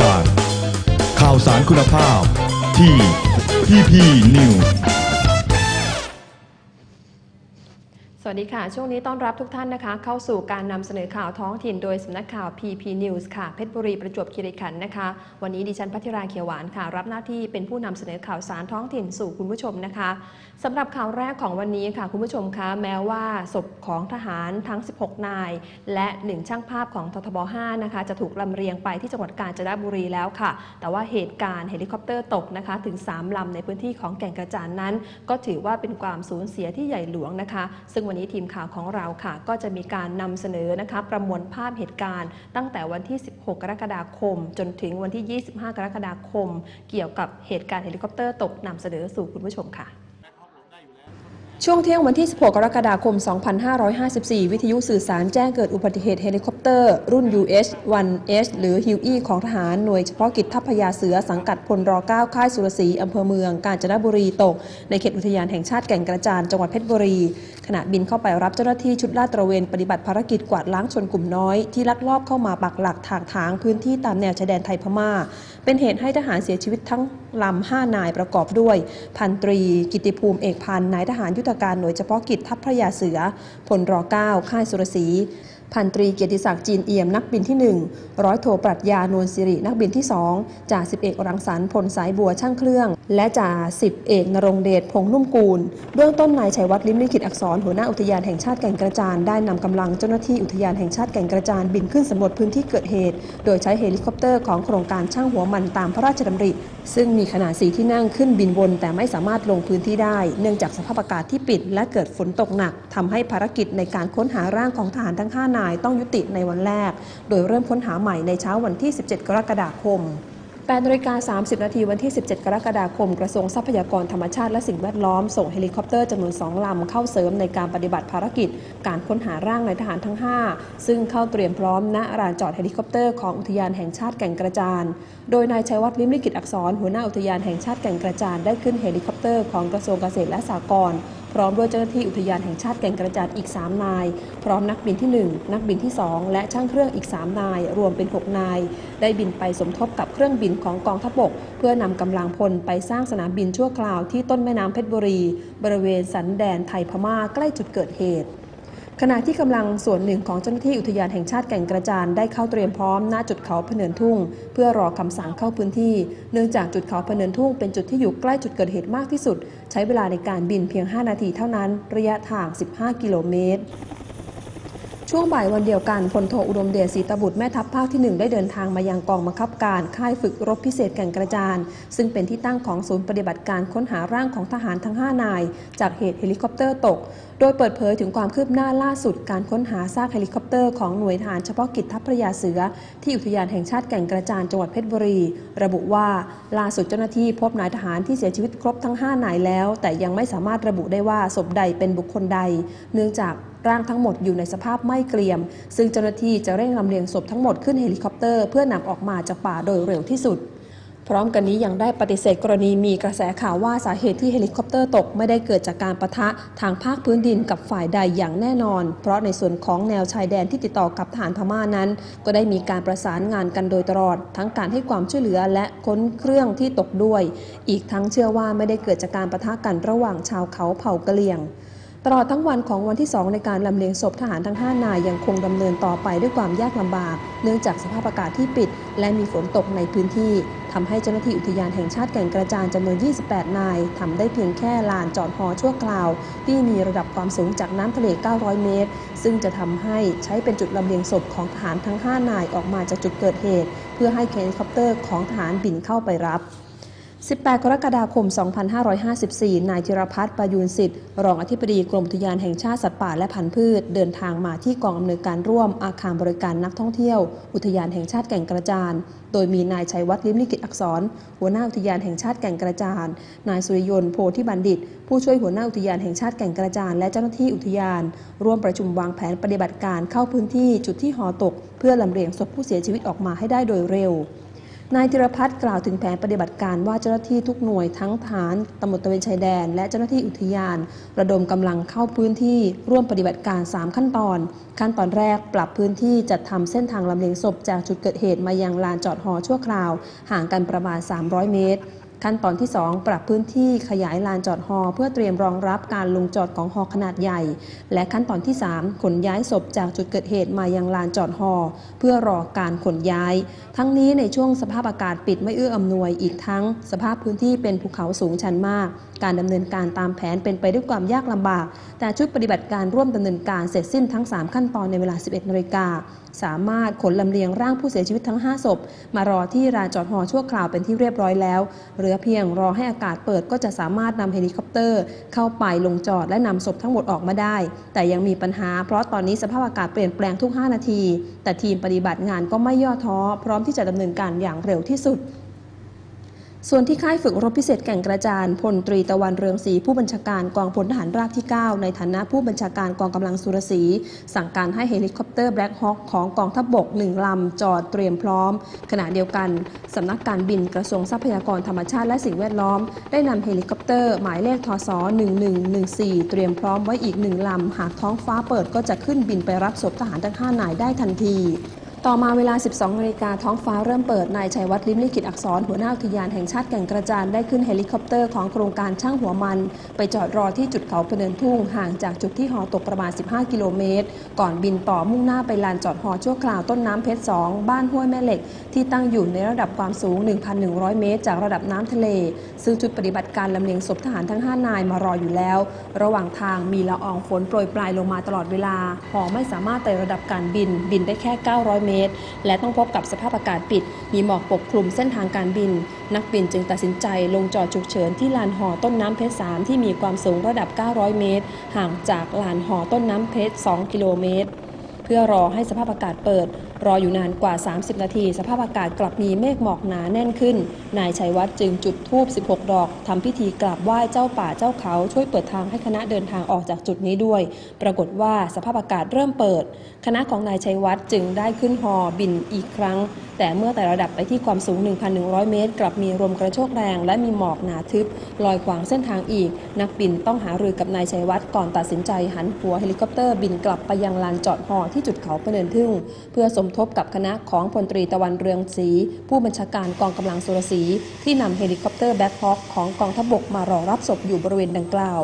การข่าวสารคุณภาพที่ PP News สวัสดีค่ะ ช่วงนี้ต้อนรับทุกท่านนะคะ เข้าสู่การนำเสนอข่าวท้องถิ่นโดยสำนักข่าว PP News ค่ะ เพชรบุรีประจวบคีรีขันธ์นะคะ วันนี้ดิฉันพัทิราเขียวหวานค่ะ รับหน้าที่เป็นผู้นำเสนอข่าวสารท้องถิ่นสู่คุณผู้ชมนะคะสำหรับข่าวแรกของวันนี้ค่ะคุณผู้ชมคะแม้ว่าศพของทหารทั้ง 16 นาย และหนึ่งช่างภาพของททบ 5 นะคะ จะถูกลำเลียงไปที่จังหวัดกาญจนบุรีแล้วค่ะ แต่ว่าเหตุการณ์เฮลิคอปเตอร์ตกนะคะ ถึง 3 ลำในพื้นที่ของแก่งกระจานนั้น ก็ถือว่าเป็นความสูญเสียที่ใหญ่หลวงนะคะ ซึ่งวันนี้ทีมข่าวของเราค่ะ ก็จะมีการนำเสนอนะคะประมวลภาพเหตุการณ์ ตั้งแต่วันที่ 16 กรกฎาคม จนถึงวันที่ 25 กรกฎาคม เกี่ยวกับเหตุการณ์เฮลิคอปเตอร์ตกนำเสนอสู่คุณผู้ชมค่ะ ช่วงเที่ยงวันที่ 16 กรกฎาคม 2554 วิทยุสื่อสารแจ้งเกิดอุบัติเหตุเฮลิคอปเตอร์ รุ่น UH-1H หรือฮิวอี้ของทหารหน่วยเฉพาะกิจทัพพยาเสือสังกัดพลร9ค่ายสุรศรีอำเภอเมือง กาญจนบุรีตก ในเขตอุทยานแห่งชาติแก่งกระจานจังหวัดเพชรบุรี ขณะบินเข้าไปรับเจ้าหน้าที่ชุดลาดตระเวนปฏิบัติภารกิจกวาดล้างชนกลุ่มน้อย ที่ลักลอบเข้ามาปักหลักถากถางพื้นที่ตามแนวชายแดนไทยพม่า เป็นเหตุให้ทหารเสียชีวิตทั้งลำห้านายประกอบด้วย พันตรี กิติภูมิเอกพันนายทหารยุทธการหน่วยเฉพาะกิจทัพพระยาเสือพลร9ค่ายสุรศรีพันตรีเกียรติศักดิ์จีนเอี่ยมนักบินที่ 1 ร้อยโทปรัชญานวลสิรินักบินที่ 2 จ่าสิบเอกรังสรรพลสายบัวช่างเครื่อง และจ่าสิบเอกนรงเดชพงนุ่มกูล เบื้องต้นนายชัยวัฒน์ลิมลิขิตอักษรหัวหน้าอุทยานแห่งชาติแก่งกระจานได้นำกำลังเจ้าหน้าที่อุทยานแห่งชาติแก่งกระจานบินขึ้นสำรวจพื้นที่เกิดเหตุ โดยใช้เฮลิคอปเตอร์ของโครงการช่างหัวมันตามพระราชดำริ ซึ่งมีขนาดสีที่นั่งขึ้นบินวน แต่ไม่สามารถลงพื้นที่ได้ เนื่องจากสภาพอากาศที่ปิด และเกิดฝนตกหนักทำให้ภารกิจในการค้นหาร่างของทหารทั้ง5นายต้องยุติในวันแรก โดยเริ่มค้นหาใหม่ในเช้าวันที่ 17 กรกฎาคม 8นาฬิกา30 นาทีวันที่ 17 กรกฎาคม กระทรวงทรัพยากรธรรมชาติและสิ่งแวดล้อม ส่งเฮลิคอปเตอร์จำนวน 2 ลำ เข้าเสริมในการปฏิบัติภารกิจ การค้นหาร่างนายทหารทั้ง 5 ซึ่งเข้าเตรียมพร้อมณลานจอดเฮลิคอปเตอร์ของอุทยานแห่งชาติแก่งกระจาน โดยนายชัยวัฒน์ลิมลิขิตอักษร หัวหน้าอุทยานแห่งชาติแก่งกระจานได้ขึ้นเฮลิคอปเตอร์ของกระทรวงเกษตรและสหกรณ์ พร้อมด้วยเจ้าหน้าที่อุทยานแห่งชาติแก่งกระจานอีก 3 นาย พร้อมนักบินที่ 1 นักบินที่ 2 และช่างเครื่องอีก 3 นาย รวมเป็น 6 นาย ได้บินไปสมทบกับเครื่องบินของกองทัพบก เพื่อนำกำลังพลไปสร้างสนามบินชั่วคราวที่ต้นแม่น้ำเพชรบุรี บริเวณสันแดนไทยพม่าใกล้จุดเกิดเหตุ ขณะที่กำลังส่วนหนึ่งของเจ้าหน้าที่อุทยานแห่งชาติแก่งกระจานได้เข้าเตรียมพร้อมหน้าจุดเขาพเนินทุ่ง เพื่อรอคำสั่งเข้าพื้นที่ เนื่องจากจุดเขาพเนินทุ่งเป็นจุดที่อยู่ใกล้จุดเกิดเหตุมากที่สุด ใช้เวลาในการบินเพียง 5 นาทีเท่านั้น ระยะทาง 15 กิโลเมตร ช่วงบ่ายวันเดียวกันพลโทอุดมเดชศรีตบุตรแม่ทัพภาคที่ 1 ได้เดินทางมายังกองบังคับการค่ายฝึกรบพิเศษแก่งกระจาน ซึ่งเป็นที่ตั้งของศูนย์ปฏิบัติการค้นหาร่างของทหารทั้ง 5 นาย จากเหตุเฮลิคอปเตอร์ตก โดยเปิดเผยถึงความคืบหน้าล่าสุดการค้นหาซากเฮลิคอปเตอร์ของหน่วยทหารเฉพาะกิจทัพพระยาเสือ ที่อุทยานแห่งชาติแก่งกระจานจังหวัดเพชรบุรี ระบุว่าล่าสุดเจ้าหน้าที่พบนายทหารที่เสียชีวิตครบทั้ง 5 นายแล้ว แต่ยังไม่สามารถระบุได้ว่าศพใดเป็นบุคคลใด เนื่องจาก ร่างทั้งหมดอยู่ในสภาพไม่เกรียม ซึ่งเจ้าหน้าที่จะเร่งลำเลียงศพทั้งหมดขึ้นเฮลิคอปเตอร์เพื่อนำออกมาจากป่าโดยเร็วที่สุด พร้อมกันนี้ยังได้ปฏิเสธกรณีมีกระแสข่าวว่าสาเหตุที่เฮลิคอปเตอร์ตกไม่ได้เกิดจากการประทะทางภาคพื้นดินกับฝ่ายใดอย่างแน่นอน เพราะในส่วนของแนวชายแดนที่ติดต่อกับฐานพม่านั้น ก็ได้มีการประสานงานกันโดยตลอด ทั้งการให้ความช่วยเหลือและค้นเครื่องที่ตกด้วย อีกทั้งเชื่อว่าไม่ได้เกิดจากการประทะกันระหว่างชาวเขาเผ่ากะเหรี่ยง ตลอดทั้งวันของวันที่ 2 ในการลำเลียงศพทหารทั้ง 5 นายยังคงดำเนินต่อไปด้วยความยากลำบาก เนื่องจากสภาพอากาศที่ปิด และมีฝนตกในพื้นที่ทำให้เจ้าหน้าที่อุทยานแห่งชาติแก่งกระจานจำนวน 28 นายทำได้เพียงแค่ลานจอดฮอชั่วคราว ที่มีระดับความสูงจากน้ำทะเล 900 เมตร ซึ่งจะทำให้ใช้เป็นจุดลำเลียงศพของทหารทั้ง 5 นายออกมาจากจุดเกิดเหตุ เพื่อให้เฮลิคอปเตอร์ของทหารบินเข้าไปรับ 18 กรกฎาคม 2554 นายจิรพัฒน์ประยูนสิทธิ์ รองอธิบดีกรมอุทยานแห่งชาติสัตว์ป่าและพันธุ์พืช เดินทางมาที่กองอำนวยการร่วมอาคารบริการนักท่องเที่ยว อุทยานแห่งชาติแก่งกระจาน โดยมีนายชัยวัฒน์ลิมลิขิตอักษร หัวหน้าอุทยานแห่งชาติแก่งกระจาน นายสุริยนต์โพธิบัณฑิต ผู้ช่วยหัวหน้าอุทยานแห่งชาติแก่งกระจาน และเจ้าหน้าที่อุทยาน ร่วมประชุมวางแผนปฏิบัติการเข้าพื้นที่จุดที่หอตก เพื่อลำเลียงศพผู้เสียชีวิตออกมาให้ได้โดยเร็ว นายธิรพัฒน์กล่าวถึงแผนปฏิบัติการว่าเจ้าหน้าที่ทุกหน่วยทั้งฐานตำรวจตระเวนชายแดน และเจ้าหน้าที่อุทยาน ระดมกำลังเข้าพื้นที่ร่วมปฏิบัติการ 3 ขั้นตอน ขั้นตอนแรกปรับพื้นที่จัดทำเส้นทางลำเลียงศพจากจุดเกิดเหตุมายังลานจอดหอชั่วคราว ห่างกันประมาณ 300 เมตร ขั้นตอนที่ 2 ปรับพื้นที่ขยายลานจอดฮอเพื่อเตรียมรองรับการลงจอดของฮอขนาดใหญ่ และขั้นตอนที่ 3 ขนย้ายศพจากจุดเกิดเหตุมายังลานจอดฮอเพื่อรอการขนย้าย ทั้งนี้ในช่วงสภาพอากาศปิดไม่เอื้ออำนวยอีกทั้ง สภาพพื้นที่เป็นภูเขาสูงชันมาก การดำเนินการตามแผนเป็นไปด้วยความยากลำบาก แต่ชุดปฏิบัติการร่วมดำเนินการเสร็จสิ้นทั้ง 3 ขั้นตอนในเวลา 11นาฬิกาสามารถขนลำเลียงร่างผู้เสียชีวิตทั้ง 5 ศพ มารอที่ลานจอดหอชั่วคราวเป็นที่เรียบร้อยแล้ว เหลือเพียงรอให้อากาศเปิดก็จะสามารถนำเฮลิคอปเตอร์ เข้าไปลงจอดและนำศพทั้งหมดออกมาได้ แต่ยังมีปัญหาเพราะตอนนี้สภาพอากาศเปลี่ยนแปลงทุก 5 นาที แต่ทีมปฏิบัติงานก็ไม่ย่อท้อ พร้อมที่จะดำเนินการอย่างเร็วที่สุด ส่วนที่ค่ายฝึกรบพิเศษแก่งกระจานพลตรีตะวันเรืองศรีผู้บัญชาการกองพลทหารราบที่ 9 ในฐานะผู้บัญชาการกองกำลังสุรศรีสั่งการให้เฮลิคอปเตอร์แบล็คฮอคของกองทัพบบกหนึ่งลำ จอดเตรียมพร้อม ขณะเดียวกันสำนักการบินกระทรวงทรัพยากรธรรมชาติและสิ่งแวดล้อม ได้นำเฮลิคอปเตอร์หมายเลขทศ1114 เตรียมพร้อมไว้อีกหนึ่งลำ หากท้องฟ้าเปิดก็จะขึ้นบินไปรับศพทหารทั้งห้านายได้ทันที ต่อมาเวลา 12นาฬิกาท้องฟ้าเริ่มเปิด นายชัยวัฒน์ลิมลิขิตอักษร หัวหน้าอุทยานแห่งชาติแก่งกระจานได้ขึ้นเฮลิคอปเตอร์ของโครงการช่างหัวมัน ไปจอดรอที่จุดเขาพะเนินทุ่ง ห่างจากจุดที่หอตกประมาณ 15 กิโลเมตร ก่อนบินต่อมุ่งหน้าไปลานจอดหอชั่วคราวต้นน้ำเพชร 2 บ้านห้วยแม่เหล็ก ที่ตั้งอยู่ในระดับความสูง 1,100 เมตร จากระดับน้ำทะเล ซึ่งจุดปฏิบัติการลำเลียงศพทหารทั้ง 5 นายมารออยู่แล้ว ระหว่างทางมีละอองฝนโปรยปลายลงมาตลอดเวลาหอไม่สามารถไต่ระดับการบินบินได้แค่ 900 เมตรและต้องพบกับสภาพอากาศปิด มีหมอกปกคลุมเส้นทางการบิน นักบินจึงตัดสินใจลงจอดฉุกเฉินที่ลานหอต้นน้ำเพชร 3 ที่มีความสูงระดับ 900 เมตร ห่างจากลานหอต้นน้ำเพชร 2 กิโลเมตร เพื่อรอให้สภาพอากาศเปิด รออยู่นานกว่า 30 นาที สภาพอากาศกลับมีเมฆหมอกหนาแน่นขึ้น นายชัยวัฒน์จึงจุดธูป 16 ดอกทำพิธีกราบไหว้เจ้าป่าเจ้าเขา ช่วยเปิดทางให้คณะเดินทางออกจากจุดนี้ด้วย ปรากฏว่าสภาพอากาศเริ่มเปิด คณะของนายชัยวัฒน์จึงได้ขึ้นฮอบินอีกครั้ง แต่เมื่อแต่ระดับไปที่ความสูง 1,100 เมตร กลับมีลมกระโชกแรง และมีหมอกหนาทึบลอยขวางเส้นทางอีก นักบินต้องหารือกับนายชัยวัฒน์ก่อนตัดสินใจหันหัวเฮลิคอปเตอร์บินกลับไปยังลานจอดฮอที่จุดเขาพะเนินทึ่ง เพื่อสมทบกับคณะของพลตรีตะวันเรืองศรีผู้บัญชาการกองกำลังสุรศรีที่นำเฮลิคอปเตอร์แบ็คฮอคของกองทัพบกมารอรับศพอยู่บริเวณดังกล่าว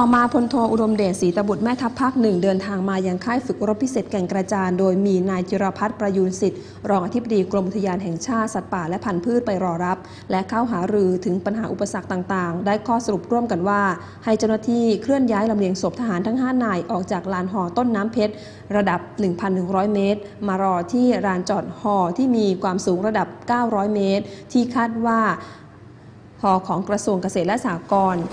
ต่อมาพลโทอุดมเดชศรีตบุตรแม่ทัพภาคหนึ่งเดินทางมายังค่ายฝึกรบพิเศษแก่งกระจานโดยมีนายจิรพัฒน์ประยูนสิทธิ์ รองอธิบดีกรมอุทยานแห่งชาติสัตว์ป่าและพันธุ์พืชไปรอรับ และเข้าหารือถึงปัญหาอุปสรรคต่างๆ ได้ข้อสรุปร่วมกันว่า ให้เจ้าหน้าที่เคลื่อนย้ายลำเลียงศพทหารทั้ง 5 นายออกจากลานหอต้นน้ำเพชร ระดับ 1,100 เมตร มารอที่ลานจอดหอที่มีความสูงระดับ 900 เมตร ที่คาดว่าหอของกระทรวงเกษตรและสหกรณ์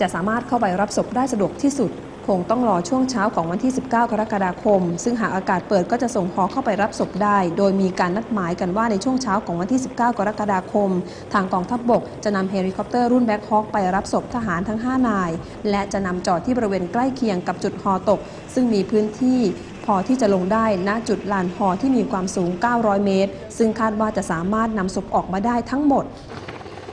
จะสามารถเข้าไปรับศพได้สะดวกที่สุด คงต้องรอช่วงเช้าของวันที่ 19 กรกฎาคม ซึ่งหากอากาศเปิดก็จะส่งหอเข้าไปรับศพได้ โดยมีการนัดหมายกันว่าในช่วงเช้าของวันที่ 19 กรกฎาคม ทางกองทัพบบกจะนำเฮลิคอปเตอร์รุ่นแบ็คฮอคไปรับศพทหารทั้ง 5 นาย และจะนำจอดที่บริเวณใกล้เคียงกับจุดหอตก ซึ่งมีพื้นที่พอที่จะลงได้ณจุดลานหอที่มีความสูง 900 เมตร ซึ่งคาดว่าจะสามารถนำศพออกมาได้ทั้งหมด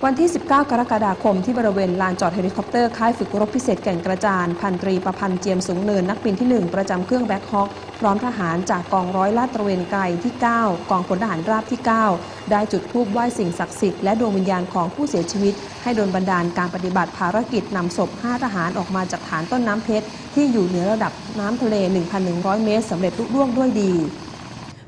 วันที่ 19 กรกฎาคมที่บริเวณลานจอดเฮลิคอปเตอร์ค่ายฝึกรบพิเศษแก่งกระจาน พันตรีประพันธ์เจียมสูงเนินนักบินที่ 1 ประจำเครื่องแบ็คฮอคพร้อมทหารจากกองร้อยลาดตระเวนไกลที่ 9 กองพลทหารราบที่ 9 ได้จุดธูปไหว้สิ่งศักดิ์สิทธิ์และดวงวิญญาณของผู้เสียชีวิต ให้โดนบันดาลการปฏิบัติภารกิจนำศพ 5 ทหารออกมาจากฐานต้นน้ำเพชรที่อยู่เหนือระดับน้ำทะเล 1,100 เมตรสำเร็จลุล่วงด้วยดี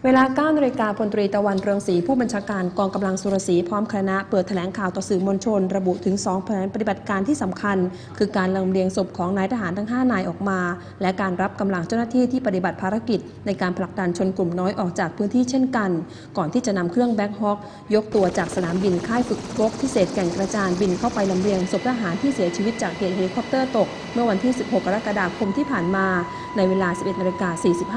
เวลา9นาฬิกาพลตรีตะวันเรืองศรีผู้บัญชาการกองกำลังสุรศรีพร้อมคณะเปิดแถลงข่าวต่อสื่อมวลชน ระบุถึง 2 แผนปฏิบัติการที่สำคัญ คือการลำเลียงศพของนายทหารทั้ง 5 นายออกมา และการรับกำลังเจ้าหน้าที่ที่ปฏิบัติภารกิจ ในการผลักดันชนกลุ่มน้อยออกจากพื้นที่เช่นกัน ก่อนที่จะนำเครื่องแบ็คฮอคยกตัวจากสนามบินค่ายฝึกรบพิเศษแก่งกระจานบินเข้าไปลำเลียงศพทหารที่เสียชีวิตจากเหตุเฮลิคอปเตอร์ตก เมื่อวันที่ 16 กรกฎาคมที่ผ่านมา ในเวลา 11นาฬิกา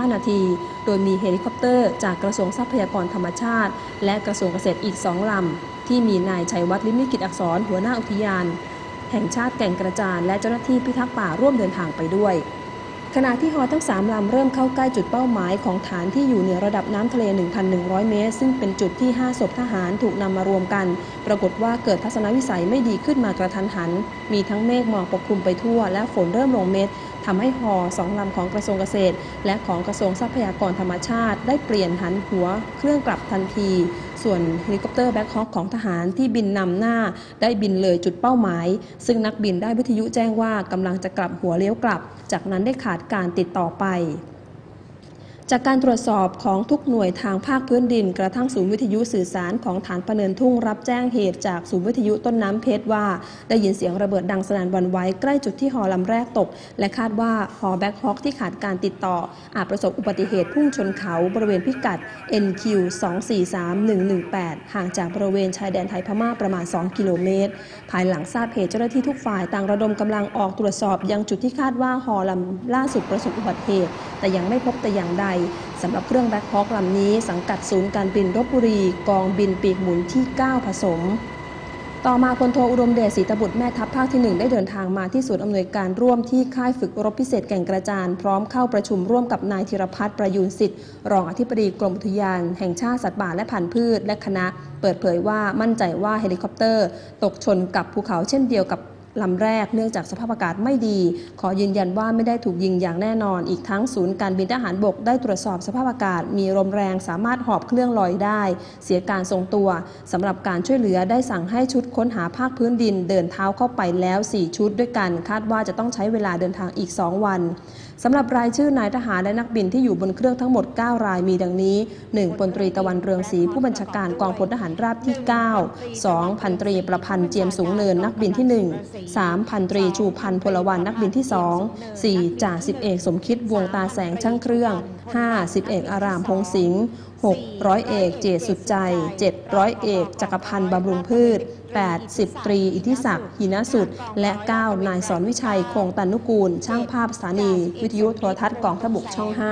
45นาทีโดยมีเฮลิคอปเตอร์จากกระทรวงทรัพยากรธรรมชาติ และกระทรวงเกษตรอีก2ลำ ที่มีนายชัยวัฒน์ลิมลิกิจอักษรหัวหน้าอุทยาน แห่งชาติแก่งกระจานและเจ้าหน้าที่พิทักษ์ป่าร่วมเดินทางไปด้วย ขณะที่ฮอทั้ง 3 ลำเริ่มเข้าใกล้จุดเป้าหมายของฐานที่อยู่เหนือระดับน้ำทะเล 1,100 เมตร ซึ่งเป็นจุดที่ 5 ศพทหารถูกนำมารวมกัน ปรากฏว่าเกิดทัศนวิสัยไม่ดีขึ้นมากระทันหัน มีทั้งเมฆหมอกปกคลุมไปทั่ว และฝนเริ่มลงเม็ด ทำให้ฮอสองลำของกระทรวงเกษตร และของกระทรวงทรัพยากรธรรมชาติ ได้เปลี่ยนหันหัวเครื่องกลับทันที ส่วนเฮลิคอปเตอร์แบ็คฮอคของทหารที่บินนำหน้า ได้บินเลยจุดเป้าหมาย ซึ่งนักบินได้วิทยุแจ้งว่ากำลังจะกลับหัวเลี้ยวกลับ จากนั้นได้ขาดการติดต่อไป จากการตรวจสอบของทุกหน่วยทางภาคพื้นดิน กระทั่งศูนย์วิทยุสื่อสารของฐานประเนินทุ่งรับแจ้งเหตุจากศูนย์วิทยุต้นน้ำเพชรว่า ได้ยินเสียงระเบิดดังสนั่นวันไหวใกล้จุดที่หอลำแรกตก และคาดว่าหอแบ็คฮอคที่ขาดการติดต่อ อาจประสบอุบัติเหตุพุ่งชนเขาบริเวณพิกัด NQ 243118 ห่างจากบริเวณชายแดนไทยพม่าประมาณ 2 กิโลเมตร ภายหลังทราบเหตุเจ้าหน้าที่ทุกฝ่ายต่างระดมกำลังออกตรวจสอบยังจุดที่คาดว่าหอลำล่าสุดประสบอุบัติเหตุ แต่ยังไม่พบแต่อย่างใดสำหรับเครื่องแบ็คฮอคลำนี้สังกัดศูนย์การบินรบบุรีกองบินปีกหมุนที่ 9 ผสม ต่อมาพลโทอุดมเดชศรีตบุตรแม่ทัพภาคที่ 1 ได้เดินทางมาที่ศูนย์อำนวยการร่วมที่ค่ายฝึกรบพิเศษแก่งกระจานพร้อมเข้าประชุมร่วมกับนายธีรพัฒน์ประยูนสิทธิ์ รองอธิบดีกรมอุทยาน แห่งชาติสัตว์ป่าและพันธุ์พืช และคณะ เปิดเผยว่ามั่นใจว่าเฮลิคอปเตอร์ ตกชนกับภูเขาเช่นเดียวกับ ลำแรกเนื่องจากสภาพอากาศไม่ดี ขอยืนยันว่าไม่ได้ถูกยิงอย่างแน่นอน อีกทั้งศูนย์การบินทหารบกได้ตรวจสอบสภาพอากาศ มีลมแรงสามารถหอบเครื่องลอยได้ เสียการทรงตัวสำหรับการช่วยเหลือได้สั่งให้ชุดค้นหาภาคพื้นดิน เดินเท้าเข้าไปแล้ว 4 ชุดด้วยกัน คาดว่าจะต้องใช้เวลาเดินทางอีก 2 วัน สำหรับรายชื่อนายทหารและนักบินที่อยู่บนเครื่องทั้งหมด 9 รายมีดังนี้ 1. พลตรีตะวันเรืองศรีผู้บัญชาการกองพลทหารราบที่ 9 2. พันตรีประพันธ์เจียมสูงเนินนักบินที่ 1 3. พันตรีชูพันธ์พลวันนักบินที่ 2 4. จ่าสิบเอกสมคิดวงตาแสงช่างเครื่อง 5. สิบเอกอารามพงสิงห์ 6. ร้อยเอกเจสุดใจ 7. ร้อยเอกจักรพันธ์บำรุงพืช 8. สิบตรี อิทธิศักดิ์หินสุด และ 9. นายสอนวิชัย คงตันุกูล ช่างภาพสถานี วิทยุโทรทัศน์กองทพบกช่อง 5